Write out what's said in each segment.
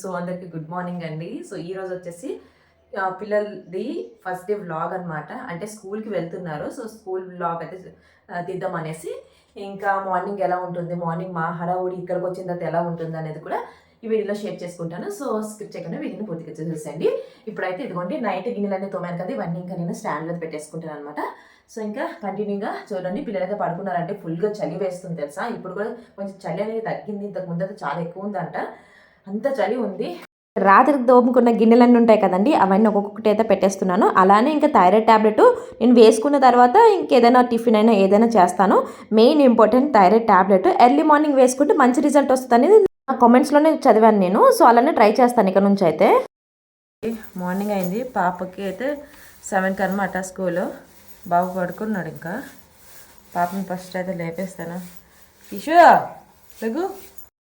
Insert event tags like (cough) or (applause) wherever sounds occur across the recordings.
So అందరికి good morning అండి. So ఈ రోజు వచ్చేసి పిల్లలది ఫస్ట్ డే వ్లాగ్ అనమాట అంటే స్కూల్కి వెళ్తున్నారు. సో స్కూల్ వ్లాగ్ అయితే దిద్దాం తీద్దాం అనేసి ఇంకా మార్నింగ్ ఎలా ఉంటుంది? మార్నింగ్ మా హడావుడి ఇక్కడికి వచ్చిన తర్వాత ఎలా ఉంటుంది అనేది కూడా ఈ వీడియోలో షేర్ చేసుకుంటాను. సో స్కిప్ చేయకుండా వీడియోని పూర్తిగా చూసేసండి ఇప్పుడైతే ఇదిగోండి నైట్ గిన్నెలన్నీ తోమాను కదా ఇవన్నీ ఇంకా నేను స్టాండ్లో పెట్టేసుకుంటాను అనమాట సో ఇంకా కంటిన్యూగా చూడండి పిల్లలైతే పడుకున్నారంటే ఫుల్గా చలి వేస్తుంది తెలుసా? ఇప్పుడు కూడా కొంచెం చలి అనేది తగ్గింది ఇంతకు ముందు అయితే చాలా ఎక్కువ ఉందంట. అంత చలి ఉంది. రాత్రి దోముకున్న గిన్నెలన్నీ ఉంటాయి కదండి అవన్నీ ఒక్కొక్కటి అయితే పెట్టేస్తున్నాను. అలానే ఇంకా థైరాయిడ్ ట్యాబ్లెట్ నేను వేసుకున్న తర్వాత ఇంకేదైనా టిఫిన్ అయినా ఏదైనా చేస్తాను. Main important thyroid tablet early morning వేసుకుంటే మంచి రిజల్ట్ వస్తుంది అనేది కామెంట్స్లోనే చదివాను నేను సో అలానే ట్రై చేస్తాను ఇక్కడ నుంచి అయితే. మార్నింగ్ అయింది. పాపకి అయితే సెవెన్కి అనమాట స్కూల్. బాబు పడుకున్నాడు ఇంకా. పాపని ఫస్ట్ అయితే లేపేస్తాను. ఇషు లెగు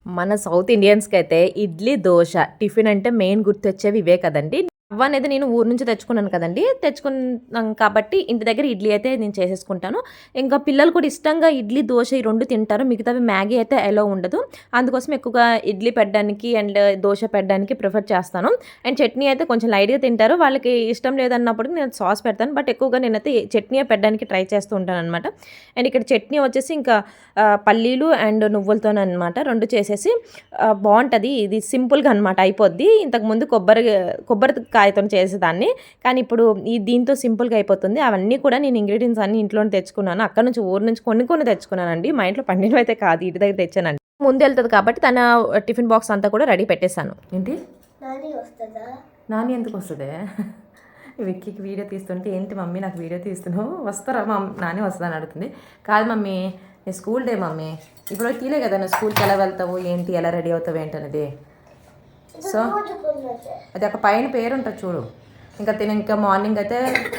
మన సౌత్ ఇండియన్స్కి అయితే ఇడ్లీ దోశ టిఫిన్ అంటే మెయిన్ గుర్తొచ్చేవి ఇవే కదండి. రవ్వ అనేది నేను ఊరు నుంచి తెచ్చుకున్నాను కదండి. తెచ్చుకున్నాం కాబట్టి ఇంటి దగ్గర ఇడ్లీ అయితే నేను చేసేసుకుంటాను. ఇంకా పిల్లలు కూడా ఇష్టంగా ఇడ్లీ దోశ ఈ రెండు తింటారు. మిగతావి మ్యాగీ అయితే ఎలా ఉండదు. అందుకోసం ఎక్కువగా ఇడ్లీ పెట్టడానికి అండ్ దోశ పెట్టడానికి ప్రిఫర్ చేస్తాను. అండ్ చట్నీ అయితే కొంచెం లైట్గా తింటారు. వాళ్ళకి ఇష్టం లేదన్నప్పుడు నేను సాస్ పెడతాను. బట్ ఎక్కువగా నేనైతే చట్నీ పెట్టడానికి ట్రై చేస్తూ ఉంటాను అనమాట అండ్ ఇక్కడ చట్నీ వచ్చేసి ఇంకా పల్లీలు అండ్ నువ్వులతోనమాట రెండు చేసేసి బాగుంటుంది ఇది సింపుల్గా అనమాట అయిపోద్ది. ఇంతకుముందు కొబ్బరి కొబ్బరి కాయతో చేసేదాన్ని. కానీ ఇప్పుడు ఈ దీంతో సింపుల్గా అయిపోతుంది. అవన్నీ కూడా నేను ఇంగ్రీడియంట్స్ అన్ని ఇంట్లోనే తెచ్చుకున్నాను. అక్కడ నుంచి ఊరు నుంచి కొన్ని కొన్ని తెచ్చుకున్నానండి. మా ఇంట్లో పండినవి అయితే కాదు. ఇంటి దగ్గర తెచ్చానండి. ముందు వెళ్తుంది కాబట్టి తన టిఫిన్ బాక్స్ అంతా కూడా రెడీ పెట్టేశాను. ఏంటి? నాని వస్తుందా? నాని ఎందుకు వస్తుంది? విక్కీకి వీడియో తీస్తుంటే ఏంటి మమ్మీ నాకు వీడియో తీస్తున్నావు? వస్తారా మా నాని వస్తుందని అడుగుతుంది. కాదు మమ్మీ నీ స్కూల్ డే మమ్మీ. ఇప్పుడు తీలే కదా నువ్వు స్కూల్కి ఎలా వెళ్తావు? ఏంటి? ఎలా రెడీ అవుతావు? ఏంటనేది? సో అది ఒక పైన పేరు ఉంటుంది చూడు. ఇంకా తిని ఇంకా మార్నింగ్ అయితే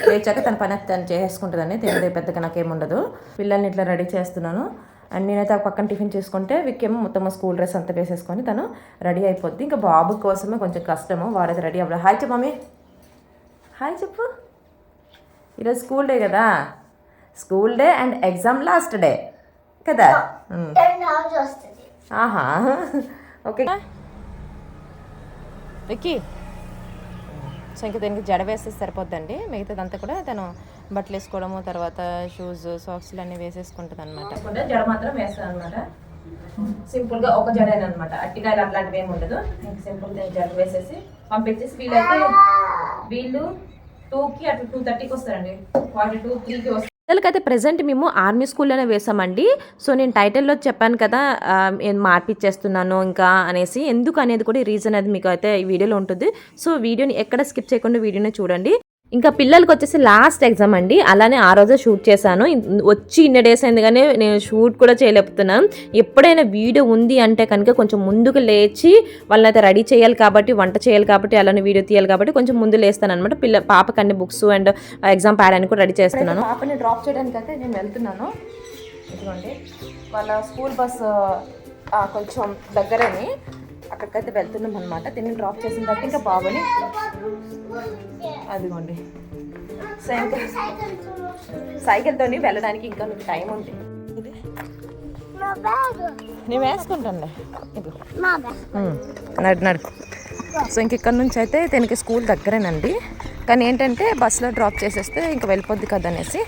లేచాక తన పని అయితే తను చేసుకుంటుందని తినదే పెద్దగా నాకేముండదు. పిల్లల్ని ఇట్లా రెడీ చేస్తున్నాను. అండ్ నేనైతే ఒక పక్కన టిఫిన్ చేసుకుంటే విక్కేమో మొత్తం స్కూల్ డ్రెస్ అంతా వేసేసుకొని తను రెడీ అయిపోద్ది. ఇంకా బాబు కోసమే కొంచెం కష్టము వాడైతే రెడీ అవ్వలేదు హాయ్ చెప్పు మమ్మీ. హాయ్ చెప్పు. ఈరోజు స్కూల్ డే కదా. School day and exam last day కదా? ఆహా. ఓకే. విక్కీ సో ఇంకా దీనికి జడ వేస్తే సరిపోద్దండి. మిగతాదంతా కూడా తను బట్టలు వేసుకోవడము తర్వాత షూస్ సాక్స్లు అన్నీ వేసేసుకుంటుంది అనమాట జడ మాత్రం వేస్తాను అనమాట సింపుల్గా ఒక జడేన అనమాట అట్టికాయలు అట్లాంటివి ఏమి ఉండదు. ఇంక సింపుల్ దీనికి జడ వేసేసి పంపించేసి వీళ్ళైతే వీళ్ళు టూకి అటు టూ థర్టీకి వస్తారండి. ఫార్టీ టూ త్రీకి వస్తారు పిల్లలకైతే ప్రజెంట్ మేము ఆర్మీ స్కూల్లోనే వేసామండి సో నేను టైటిల్లో చెప్పాను కదా నేను మార్పిచ్చేస్తున్నాను ఇంకా అనేసి ఎందుకు అనేది కూడా రీజన్ అది మీకు అయితే ఈ వీడియోలో ఉంటుంది. సో వీడియోని ఎక్కడ స్కిప్ చేయకుండా వీడియోని చూడండి. ఇంకా పిల్లలకి వచ్చేసి లాస్ట్ ఎగ్జామ్ అండి. అలానే ఆ రోజే షూట్ చేశాను. వచ్చి ఇన్ని డేస్ అయింది కానీ నేను షూట్ కూడా చేయలేకపోతున్నాను ఎప్పుడైనా వీడియో ఉంది అంటే కనుక కొంచెం ముందుకు లేచి వాళ్ళని అయితే రెడీ చేయాలి కాబట్టి వంట చేయాలి కాబట్టి అలానే వీడియో తీయాలి కాబట్టి కొంచెం ముందు లేస్తాను అనమాట పిల్ల పాపకి అన్ని బుక్స్ అండ్ ఎగ్జామ్ ప్యాడ్ అని కూడా రెడీ చేస్తున్నాను. పాపని డ్రాప్ చేయడానికి అయితే నేను వెళ్తున్నాను. ఇదిగోండి. వాళ్ళ స్కూల్ బస్ కొంచెం దగ్గరని. అక్కడికైతే వెళ్తున్నాం అనమాట దీన్ని డ్రాప్ చేసిన తర్వాత ఇంకా బాబుని అదిగోండి. సో ఇంకా సైకిల్తోని వెళ్ళడానికి ఇంకా మీకు టైం ఉంది. ఇది మా బ్యాగ్ నేను ఉమ్, నడు నడు. సో ఇంక ఇక్కడ నుంచి అయితే దీనికి స్కూల్ దగ్గరేనండి. కానీ ఏంటంటే బస్సులో డ్రాప్ చేసేస్తే ఇంకా వెళ్ళిపోద్ది కదా అనేసి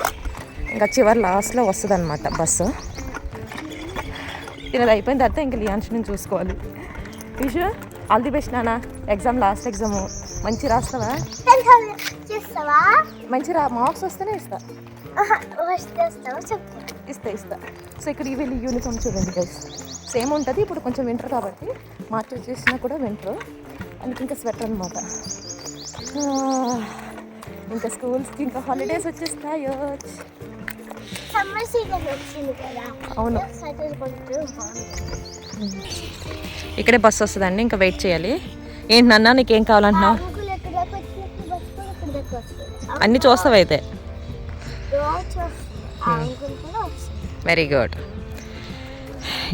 ఇంకా చివరి లాస్ట్లో వస్తుంది అనమాట బస్సు. ఇది అయిపోయిన తర్వాత ఇంకా లియాన్స్ని చూసుకోవాలి. విషు ఆల్ ది బెస్ట్ నానా ఎగ్జామ్ లాస్ట్ ఎగ్జాము మంచి రాస్తావా? చేస్తావా? మంచి రా మార్క్స్ వస్తేనే ఇస్తా. ఇస్తా ఇస్తా. సో ఇక్కడ ఈ వెళ్ళి యూనిఫామ్ చూడండి గైస్ సేమ్ ఉంటుంది ఇప్పుడు కొంచెం వింటర్ కాబట్టి. మార్చి వచ్చేసినా కూడా వింటర్ అందుకు ఇంకా స్వెటర్ అనమాట ఇంకా స్కూల్స్కి ఇంకా హాలిడేస్ వచ్చేస్తాయో? సమ్మర్ సీజన్ వచ్చింది కదా అవును ఇక్కడే బస్సు వస్తుందండి ఇంకా వెయిట్ చేయాలి. ఏంటి నాన్న నీకేం కావాలంటున్నావు? అన్నీ చూస్తావు అయితే? వెరీ గుడ్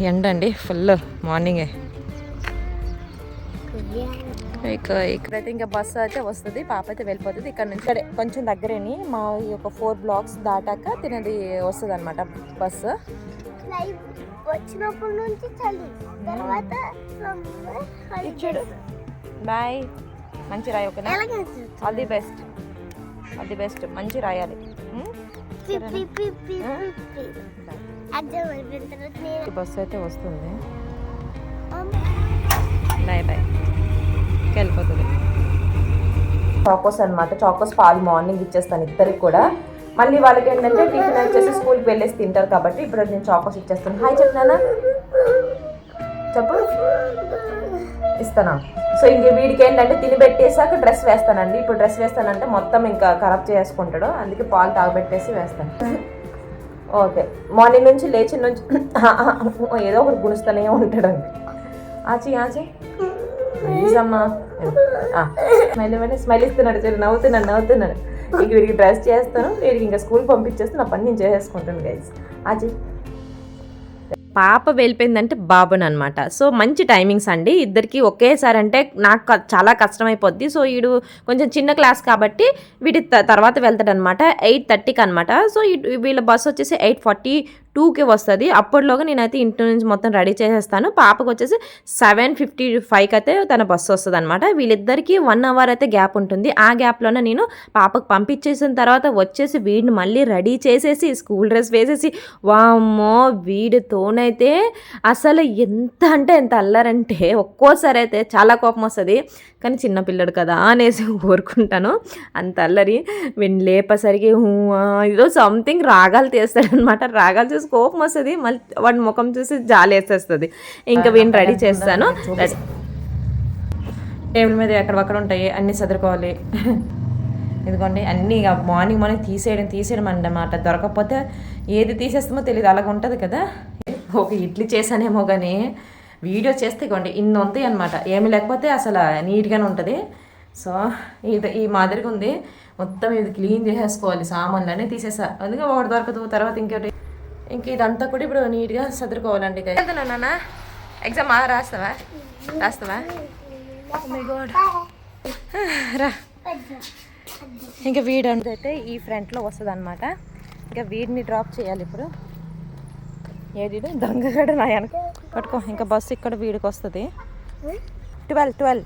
ఎండ అండి ఫుల్ మార్నింగే ఇక ఇక్కడైతే ఇంకా బస్సు అయితే వస్తుంది పాప అయితే వెళ్ళిపోతుంది. ఇక్కడ నుంచి అదే కొంచెం దగ్గరేని మా ఈ యొక్క ఫోర్ బ్లాక్స్ దాటాక తినది వస్తుంది అనమాట బస్సు వచ్చినప్పటి నుంచి చలి తర్వాత బాయ్. మంచి రాయి ఓకేనా? All the best all the best మంచి రాయాలి. బస్సు అయితే వస్తుంది. Bye bye. వెళ్ళిపోతుంది. చాకోస్ అనమాట చాకోస్ పాలు మార్నింగ్ ఇచ్చేస్తాను ఇద్దరికి కూడా. మళ్ళీ వాళ్ళకి ఏంటంటే టిఫిన్ వచ్చేసి స్కూల్కి వెళ్ళేసి తింటారు కాబట్టి ఇప్పుడు నేను చాకోస్ ఇచ్చేస్తాను. హాయ్ చెప్తానా చెప్పు. ఇస్తానా? సో ఇంక వీడికి ఏంటంటే తిని పెట్టేసాక డ్రెస్ వేస్తానండి. ఇప్పుడు డ్రెస్ వేస్తానంటే మొత్తం ఇంకా ఖరాబ్ చేసుకుంటాడు అందుకే పాలు తాగబెట్టేసి వేస్తాను. ఓకే. మార్నింగ్ నుంచి లేచి నుంచి (coughs) ఏదో ఒకటి గుణిస్తూనే ఉంటాడండి. ఆచి ఆచి. ప్లీజ్ అమ్మా. స్మైల్ ఇవ్వండి స్మైల్ ఇస్తున్నాడు చూడు నవ్వుతున్నాడు నవ్వుతున్నాడు. ఇంక వీడికి డ్రెస్ చేస్తాను వీడికి ఇంకా స్కూల్ పంపించేస్తే నా పని నేను చేసేసుకుంటాను గైస్ ఆచి పాప వెళ్ళిపోయిందంటే బాబుని అనమాట సో మంచి టైమింగ్స్ అండి. ఇద్దరికి ఒకేసారి అంటే నాకు చాలా కష్టమైపోద్ది. సో వీడు కొంచెం చిన్న క్లాస్ కాబట్టి వీడి త- తర్వాత వెళ్తాడు అనమాట ఎయిట్ థర్టీకి అనమాట సో వీళ్ళ బస్ వచ్చేసి ఎయిట్ ఫార్టీ టూకి వస్తుంది. అప్పటిలోగా నేనైతే ఇంటి నుంచి మొత్తం రెడీ చేసేస్తాను. పాపకు వచ్చేసి సెవెన్ ఫిఫ్టీ ఫైవ్కి అయితే తన బస్సు వస్తుంది అనమాట వీళ్ళిద్దరికీ వన్ అవర్ అయితే గ్యాప్ ఉంటుంది. ఆ గ్యాప్లోనే నేను పాపకు పంపించేసిన తర్వాత వచ్చేసి వీడిని మళ్ళీ రెడీ చేసేసి స్కూల్ డ్రెస్ వేసేసి వామ్మో వీడితోనైతే అసలు ఎంత అంటే ఎంత అల్లరంటే ఒక్కోసారి అయితే చాలా కోపం వస్తుంది. కానీ చిన్నపిల్లడు కదా అనేసి కోరుకుంటాను అంత అల్లరి. వీడిని లేపసరికి ఏదో సంథింగ్ రాగాలు తీస్తాడనమాట రాగాలు చూసి కోపం వస్తుంది మళ్ళీ వాడి ముఖం చూసి జాలి వేసేస్తుంది ఇంకా వీడిని రెడీ చేస్తాను. టేబుల్ మీద ఎక్కడక్కడ ఉంటాయి అన్నీ సదురుకోవాలి ఇదిగోండి అన్నీ ఇక మార్నింగ్ మార్నింగ్ తీసేయడం తీసేయడం అన్నమాట. దొరకకపోతే ఏది తీసేస్తామో తెలియదు అలాగ ఉంటుంది కదా. ఒక ఇడ్లీ చేశానేమో కానీ వీడియో చేస్తే ఇవ్వండి ఇన్ని ఉంటాయి అనమాట ఏమి లేకపోతే అసలు నీట్గానే ఉంటుంది. సో ఇది ఈ మాదిరిగా ఉంది. మొత్తం ఇది క్లీన్ చేసేసుకోవాలి సామాన్లు అన్నీ తీసేసా. అందుకే ఒకటి దొరకదు తర్వాత ఇంకోటి ఇంక ఇదంతా కూడా ఇప్పుడు నీట్గా సదురుకోవాలండి ఇక నాన్న? ఎగ్జామ్ రాస్తావా? రాస్తావా? రా. ఇంకా వీడు అయితే ఈ ఫ్రంట్లో వస్తుంది అనమాట ఇంకా వీడిని డ్రాప్ చేయాలి ఇప్పుడు. ఏది దొంగగడ నా వెనక. పట్టుకో. ఇంకా బస్సు ఇక్కడ వీడికి వస్తుంది. Twelve twelve.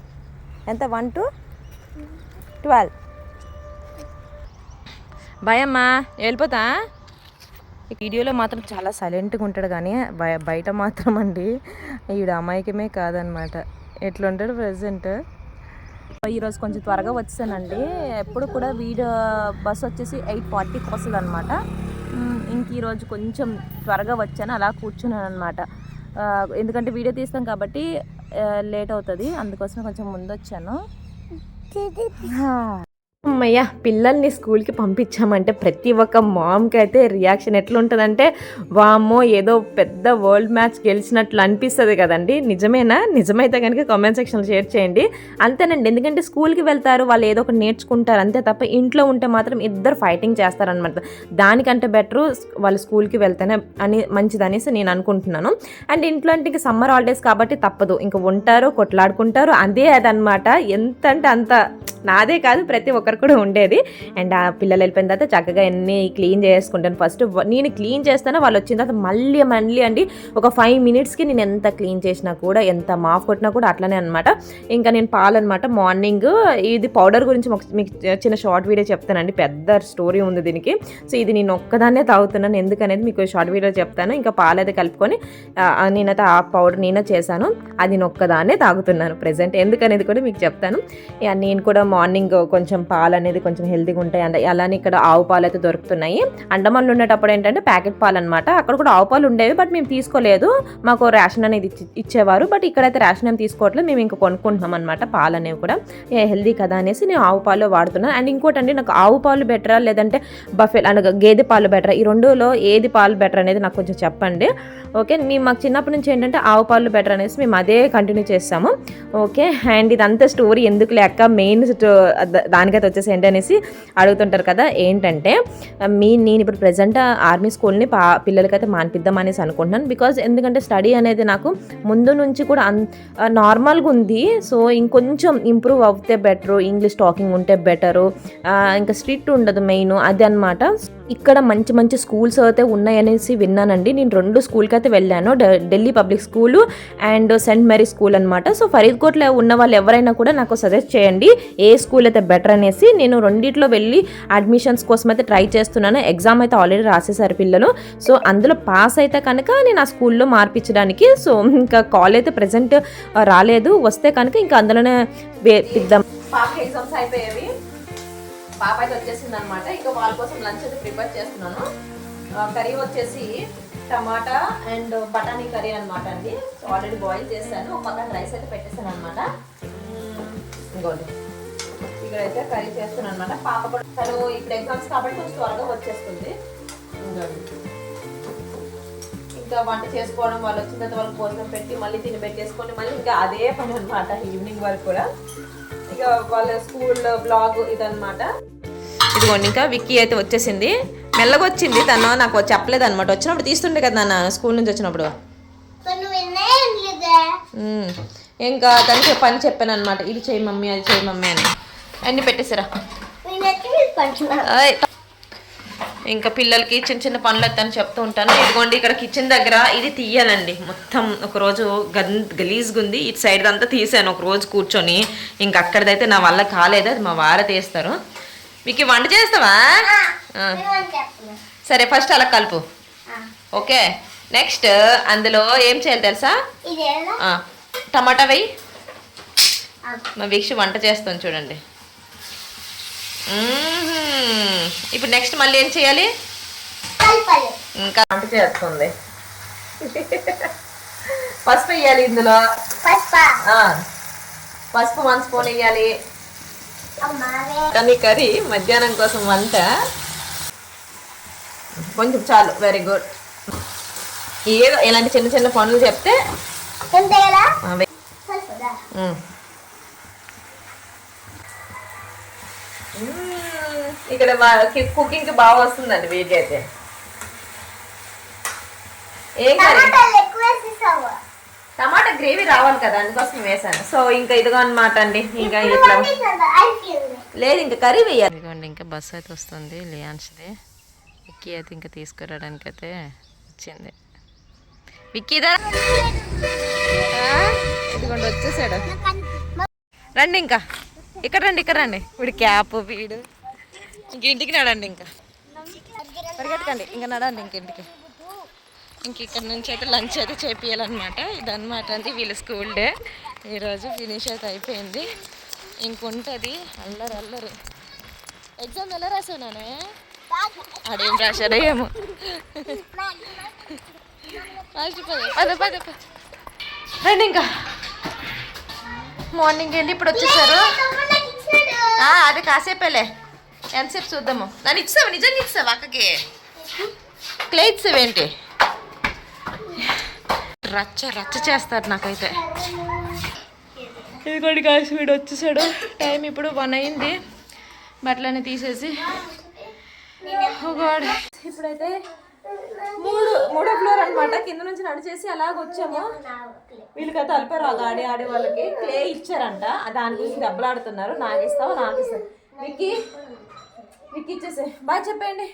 ఎంత? One two? ట్వెల్వ్. భయమ్మా వెళ్ళిపోతా? వీడియోలో మాత్రం చాలా సైలెంట్గా ఉంటాడు కానీ బయ బయట మాత్రం అండి. ఈడు అమాయకమే కాదనమాట. ఎట్లుంటాడు ప్రజెంట్ ఈరోజు కొంచెం త్వరగా వచ్చానండి. ఎప్పుడు కూడా వీడియో బస్ వచ్చేసి ఎయిట్ ఫార్టీకి వస్తుంది అనమాట ఇంక ఈరోజు కొంచెం త్వరగా వచ్చాను అలా కూర్చున్నాను అనమాట ఎందుకంటే వీడియో తీస్తాం కాబట్టి లేట్ అవుతుంది. అందుకోసం కొంచెం ముందు వచ్చాను (laughs) అమ్మయ్య పిల్లల్ని స్కూల్కి పంపించామంటే ప్రతి ఒక్క మామ్కి అయితే రియాక్షన్ ఎట్లుంటుందంటే వామ్మో ఏదో పెద్ద వరల్డ్ మ్యాచ్ గెలిచినట్లు అనిపిస్తుంది కదండి. నిజమేనా? నిజమైతే కనుక కామెంట్ సెక్షన్లో షేర్ చేయండి. అంతేనండి ఎందుకంటే స్కూల్కి వెళ్తారు వాళ్ళు ఏదో ఒకటి నేర్చుకుంటారు అంతే తప్ప ఇంట్లో ఉంటే మాత్రం ఇద్దరు ఫైటింగ్ చేస్తారనమాట దానికంటే బెటరు వాళ్ళు స్కూల్కి వెళ్తేనే అని మంచిది అనేసి నేను అనుకుంటున్నాను. అండ్ ఇంట్లో అంటే ఇంకా సమ్మర్ హాలిడేస్ కాబట్టి తప్పదు. ఇంకా ఉంటారు కొట్లాడుకుంటారు అదే అదనమాట ఎంత అంటే అంత నాదే కాదు ప్రతి ఒక్కరు కూడా ఉండేది. అండ్ ఆ పిల్లలు వెళ్ళిపోయిన తర్వాత చక్కగా అన్ని క్లీన్ చేసుకుంటాను. ఫస్ట్ నేను క్లీన్ చేస్తాను? వాళ్ళు వచ్చిన తర్వాత మళ్ళీ మళ్ళీ అండి ఒక ఫైవ్ మినిట్స్కి నేను ఎంత క్లీన్ చేసినా కూడా ఎంత మాఫ్ కొట్టినా కూడా అట్లనే అనమాట ఇంకా నేను పాలు అనమాట మార్నింగ్ ఇది పౌడర్ గురించి మీకు చిన్న షార్ట్ వీడియో చెప్తానండి. పెద్ద స్టోరీ ఉంది దీనికి. సో ఇది నేను ఒక్కదాన్నే తాగుతున్నాను. ఎందుకనేది మీకు షార్ట్ వీడియో చెప్తాను. ఇంకా పాలు అయితే కలుపుకొని నేనైతే ఆ పౌడర్ నేనే చేశాను. అది నేను ఒక్కదాన్నే తాగుతున్నాను. ప్రజెంట్ ఎందుకనేది కూడా మీకు చెప్తాను. నేను కూడా మార్నింగ్ కొంచెం పాలు పాలు అనేది కొంచెం హెల్తీగా ఉంటాయి. అంటే అలానే ఇక్కడ ఆవు పాలు అయితే దొరుకుతున్నాయి అండమాన్లో ఉండేటప్పుడు ఏంటంటే ప్యాకెట్ పాలు అనమాట అక్కడ కూడా ఆవు పాలు ఉండేవి బట్ మేము తీసుకోలేదు. మాకు రేషన్ అనేది ఇచ్చేవారు. బట్ ఇక్కడైతే రేషన్ ఏం తీసుకోవట్లేదు. మేము ఇంకా కొనుక్కుంటున్నాం అనమాట పాలు అనేవి కూడా. హెల్దీ కదా అనేసి నేను ఆవు పాలు వాడుతున్నాను. అండ్ ఇంకోటి అండి నాకు ఆవు పాలు బెటరా లేదంటే బఫెల్ అనగా గేదె పాలు బెటరా? ఈ రెండులో ఏది పాలు బెటర్ అనేది నాకు కొంచెం చెప్పండి. ఓకే మేము మాకు చిన్నప్పటి నుంచి ఏంటంటే ఆవు పాలు బెటర్ అనేసి మేము అదే కంటిన్యూ చేస్తాము. ఓకే అండ్ ఇదంతా స్టోరీ ఎందుకు లేక మెయిన్ దానికైతే వచ్చేసేయండి అనేసి అడుగుతుంటారు కదా. ఏంటంటే మీ నేను ఇప్పుడు ప్రజెంట్ ఆర్మీ స్కూల్ని పా పిల్లలకైతే మానిపిద్దాం అనేసి అనుకుంటున్నాను. బికాజ్ ఎందుకంటే స్టడీ అనేది నాకు ముందు నుంచి కూడా అన్ నార్మల్గా ఉంది. సో ఇంకొంచెం ఇంప్రూవ్ అవుతే బెటరు ఇంగ్లీష్ టాకింగ్ ఉంటే బెటరు ఇంకా స్ట్రిక్ట్ ఉండదు మెయిన్ అది అనమాట ఇక్కడ మంచి మంచి స్కూల్స్ అయితే ఉన్నాయనేసి విన్నానండి. నేను రెండు స్కూల్కి అయితే వెళ్ళాను Delhi public school and saint Mary school అనమాట సో ఫరీద్కోట్లో ఉన్న వాళ్ళు ఎవరైనా కూడా నాకు సజెస్ట్ చేయండి. ఏ స్కూల్ అయితే బెటర్ అనేసి నేను రెండిట్లో వెళ్ళి అడ్మిషన్స్ కోసం అయితే ట్రై చేస్తున్నాను. ఎగ్జామ్ అయితే ఆల్రెడీ రాసేసారు పిల్లలు. సో అందులో పాస్ అయితే కనుక నేను ఆ స్కూల్లో మార్పించడానికి సో ఇంకా కాల్ అయితే ప్రజెంట్ రాలేదు. వస్తే కనుక ఇంకా అందులోనే వేపిద్దాం పాప ఎగ్జామ్స్ అయిపోయేవి. పాప అయితే వచ్చేసింది అనమాట ఇంకా వాళ్ళ కోసం లంచ్ అయితే ప్రిపేర్ చేస్తున్నాను. కర్రీ వచ్చేసి టమాటా అండ్ బటానీ కర్రీ అనమాట అండి. సో ఆల్రెడీ బాయిల్ చేశాను. ఒక పక్కన రైస్ అయితే పెట్టేసాను అనమాట ఇంకోటి ఇక్కడైతే కర్రీ చేస్తున్నాను అనమాట పాప కూడా తను ఇప్పుడు ఎగ్జామ్స్ కాబట్టి కొంచెం త్వరగా వచ్చేస్తుంది. ఇంకా వంట చేసుకోవడం వాళ్ళు వచ్చిన తర్వాత వాళ్ళకి భోజనం పెట్టి మళ్ళీ తిని పెట్టేసుకొని మళ్ళీ ఇంకా అదే పని అనమాట ఈవినింగ్ వరకు కూడా. ఇక వాళ్ళ స్కూల్ బ్లాగ్ ఇదన్నమాట. ఇదిగోండి ఇంకా విక్కీ అయితే వచ్చేసింది. మెల్లగా వచ్చింది తను నాకు చెప్పలేదు అనమాట వచ్చినప్పుడు తీస్తుండే కదా నాన్న స్కూల్ నుంచి వచ్చినప్పుడు. ఇంకా తనకి పని చెప్పాను అనమాట ఇది చేయి మమ్మీ అది చేయి మమ్మీ అని. అన్ని పెట్టేసారా నేనైతే మీరు పంచున్నా ఆయ్. ఇంకా పిల్లలకి చిన్న చిన్న పనులు అయితే అని చెప్తూ ఉంటాను. ఇదిగోండి ఇక్కడ కిచెన్ దగ్గర ఇది తీయాలండి. మొత్తం ఒక రోజు గన్ గలీజ్గా ఉంది ఇటు సైడ్ అంతా తీసాను ఒక రోజు కూర్చొని. ఇంకా అక్కడిదైతే నా వల్ల కాలేదు. అది మా వారే తీస్తారు. మీకు వంట చేస్తావా? సరే ఫస్ట్ అలా కలుపు. ఓకే. నెక్స్ట్ అందులో ఏం చేయాలి తెలుసా? టమాటా వెయ్యి మా వీక్ష వంట చేస్తాను చూడండి. ఇప్పుడు నెక్స్ట్ మళ్ళీ ఏం చేయాలి? ఇంకా వంట చేస్తుంది. పసుపు వేయాలి ఇందులో. పసుప? వన్ స్పూన్ వేయాలి. కానీ కర్రీ మధ్యాహ్నం కోసం వంట. కొంచెం చాలు వెరీ గుడ్ ఏదో ఇలాంటి చిన్న చిన్న పనులు చెప్తే ఇక్కడ కుకింగ్కి బాగా వస్తుందండి వీడియో అయితే. ఏం టమాటా గ్రేవీ రావాలి కదా అందుకోసం వేసాను. సో ఇంకా ఇదిగో అనమాట అండి. ఇంకా ఇట్లా లేదు ఇంకా కర్రీ వేయాలి. ఇదిగోండి ఇంకా బస్సు అయితే వస్తుంది. లియాన్స్ది. విక్కీ అయితే ఇంకా తీసుకురావడానికి అయితే వచ్చింది. విక్కీ దా ఇదిగోండి వచ్చేసాడు. రండి ఇంకా. ఇక్కడ రండి ఇక్కడ రండి. వీడి క్యాప్ వీడు. ఇంక ఇంటికి నడండి ఇంకా. పరిగెట్టకండి ఇంకా నడండి ఇంక ఇంటికి. ఇంక ఇక్కడ నుంచి అయితే లంచ్ అయితే చేపియాలన్నమాట ఇదన్నమాట అండి వీళ్ళ స్కూల్ డే. ఈరోజు ఫినిష్ అయితే అయిపోయింది. ఇంకుంటుంది. అల్లరి అల్లరి. ఎగ్జామ్ ఎలా రాసావు నానే ఆడేం రాశాడో ఏమో. (laughs) పద పద పద. రండి ఇంకా. మార్నింగ్ ఏంటి? ఇప్పుడు వచ్చేసారు. ఆ, అది కాసేపేలే. ఎంతసేపు చూద్దాము? నన్ను ఇచ్చావు నిజంగా ఇచ్చావు అక్కకి? క్లే ఇచ్చావేంటి? రచ్చ రచ్చ చేస్తారు నాకైతే. ఇదిగోండి కాసి వీడు వచ్చేసాడు. టైం ఇప్పుడు వన్ అయింది. బట్టలన్నీ తీసేసి. Oh. ఇప్పుడైతే మూడు మూడో ఫ్లోర్ అన్నమాట. కింద నుంచి నడిచేసి అలాగ వచ్చాము. వీళ్ళకైతే అల్పారు ఆ గాడి ఆడే వాళ్ళకి క్లే ఇచ్చారంట. దాని గురించి దెబ్బలాడుతున్నారు. నాకు ఇస్తావు నాకు ఇస్తావు విక్కీ విక్కీ ఇచ్చేసే బాయ్ చెప్పండి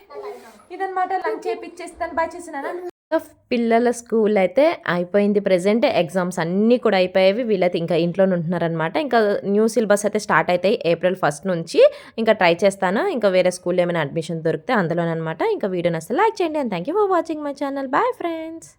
ఇదనమాట లంచ్ చేపిచ్చేస్తాను. బాయ్ చేసినానా పిల్లల స్కూల్ అయితే అయిపోయింది. ప్రజెంట్ ఎగ్జామ్స్ అన్నీ కూడా అయిపోయేవి. వీళ్ళైతే ఇంకా ఇంట్లోనే ఉంటున్నారనమాట ఇంకా న్యూ సిలబస్ అయితే స్టార్ట్ అవుతాయి ఏప్రిల్ ఫస్ట్ నుంచి. ఇంకా ట్రై చేస్తాను. ఇంకా వేరే స్కూల్లో ఏమైనా అడ్మిషన్ దొరికితే అందులోనమాట ఇంకా వీడియోని అసలు లైక్ చేయండి. And thank you for watching my channel. Bye friends.